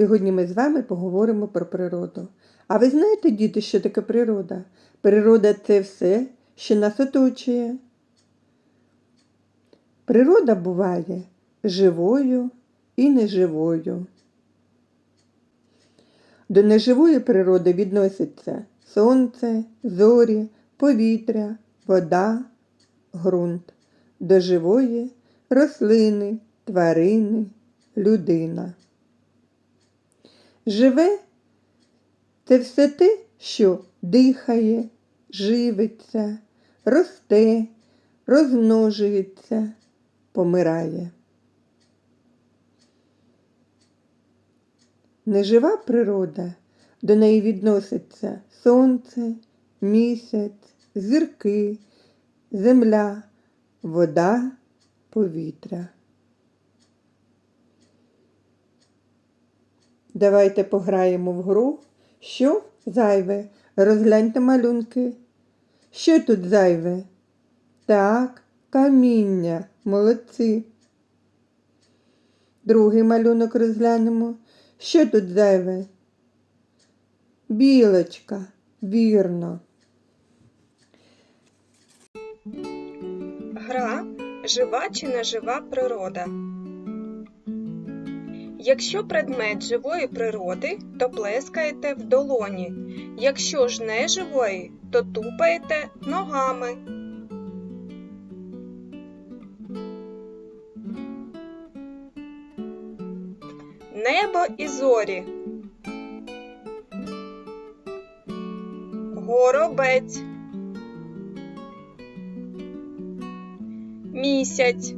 Сьогодні ми з вами поговоримо про природу. А ви знаєте, діти, що таке природа? Природа це все, що нас оточує. Природа буває живою і неживою. До неживої природи відносяться сонце, зорі, повітря, вода, ґрунт. До живої рослини, тварини, людина. Живе це все те, що дихає, живиться, росте, розмножується, помирає. Нежива природа, до неї відноситься сонце, місяць, зірки, земля, вода, повітря. Давайте пограємо в гру. Що зайве? Розгляньте малюнки. Що тут зайве? Так, каміння, молодці. Другий малюнок розглянемо. Що тут зайве? Білочка, вірно. Гра жива чи нежива природа. Якщо предмет живої природи, то плескаєте в долоні. Якщо ж не живої, то тупаєте ногами. Небо і зорі. Горобець. Місяць.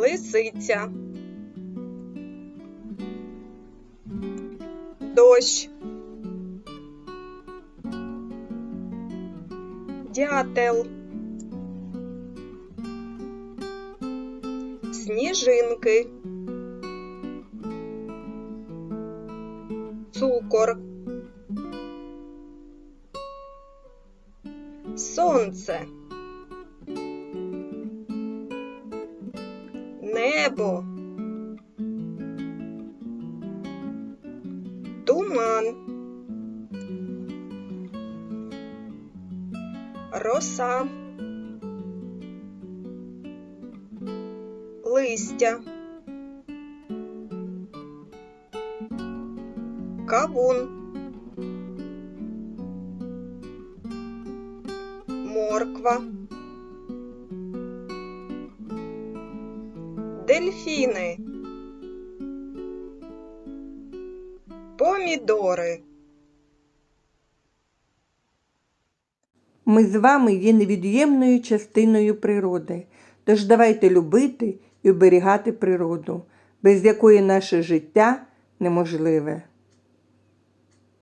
Лисиця. Дощ. Дятел. Сніжинки. Цукор. Сонце. Небо. Туман. Роса. Листя. Кавун. Морква. Дельфіни. Помідори. Ми з вами є невід'ємною частиною природи, тож давайте любити і оберігати природу, без якої наше життя неможливе.